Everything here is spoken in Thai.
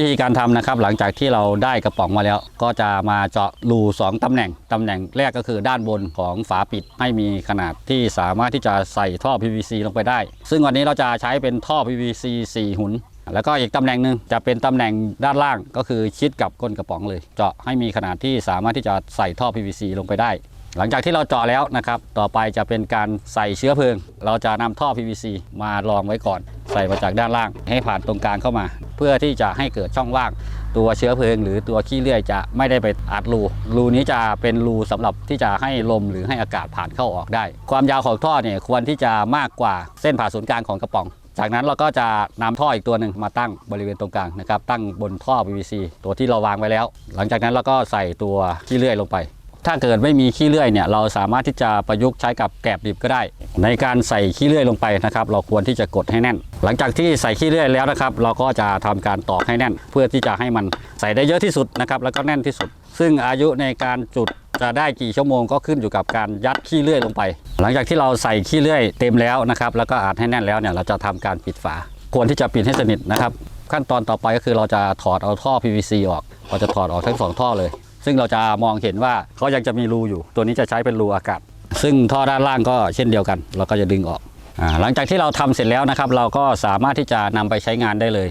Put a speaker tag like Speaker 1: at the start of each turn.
Speaker 1: วิธีการทำนะครับ หลังจากที่เราได้กระป๋องมาแล้ว ก็จะมาเจาะรู2ตำแหน่งตำแหน่งแรกก็คือด้านบนของฝาปิดให้มีขนาดที่สามารถที่จะใส่ท่อ PVC ลงไปได้ ซึ่งวันนี้เราจะใช้เป็นท่อ PVC 4 หุนแล้วก็อีกตำแหน่งหนึ่งจะเป็นตำแหน่งด้านล่างก็คือชิดกับก้นกระป๋องเลย เจาะให้มีขนาดที่สามารถที่จะใส่ท่อ PVC ลงไปได้ หลังจากที่เราเจาะแล้วนะครับ ต่อไปจะเป็นการใส่เชื้อเพลิง เราจะนำท่อ PVC มารองไว้ก่อน ใส่มาจากด้านล่าง ให้ผ่านตรงกลางเข้ามา เพื่อที่จะให้เกิดช่องว่างตัวเชื้อเพลิง หรือตัวขี้เลื่อยจะไม่ได้ไปอัดรูรูนี้จะเป็นรูสำหรับที่จะให้ลมหรือให้อากาศผ่านเข้าออกได้ ความยาวของท่อเนี่ยควรที่จะมากกว่าเส้นผ่าศูนย์กลางของกระป๋อง จากนั้นเราก็จะนำท่ออีกตัวหนึ่งมาตั้งบริเวณตรงกลางนะครับตั้งบนท่อ PVC ตัวที่เราวางไว้แล้ว หลังจากนั้นเราก็ใส่ตัวขี้เลื่อยลงไป ถ้าเกิดไม่มีขี้เลื่อยเนี่ยเราสามารถที่จะประยุกต์ใช้กับแกลบดิบก็ได้ ในการใส่ขี้เลื่อยลงไปนะครับ เราควรที่จะกดให้แน่น หลังจากที่ใส่ขี้เลื่อยแล้วนะครับ เราก็จะทำการตอกให้แน่น เพื่อที่จะให้มันใส่ได้เยอะที่สุดนะครับ แล้วก็แน่นที่สุด ซึ่งอายุในการจุดจะได้กี่ชั่วโมงก็ขึ้นอยู่กับการยัดขี้เลื่อยลงไป หลังจากที่เราใส่ขี้เลื่อยเต็มแล้วนะครับแล้วก็อัดให้แน่นแล้วเนี่ยเราจะทำการปิดฝา ควรที่จะปิดให้สนิทนะครับ ขั้นตอนต่อไปก็คือเราจะถอดเอาท่อ PVC ออกเราจะถอดออกทั้งสองท่อเลย ซึ่งเราจะมองเห็นว่าเขายังจะมีรูอยู่ ตัวนี้จะใช้เป็นรูอากาศ ซึ่งท่อด้านล่างก็เช่นเดียวกัน เราก็จะดึงออกหลังจากที่เราทำเสร็จแล้วนะครับ เราก็สามารถที่จะนำไปใช้งานได้เลย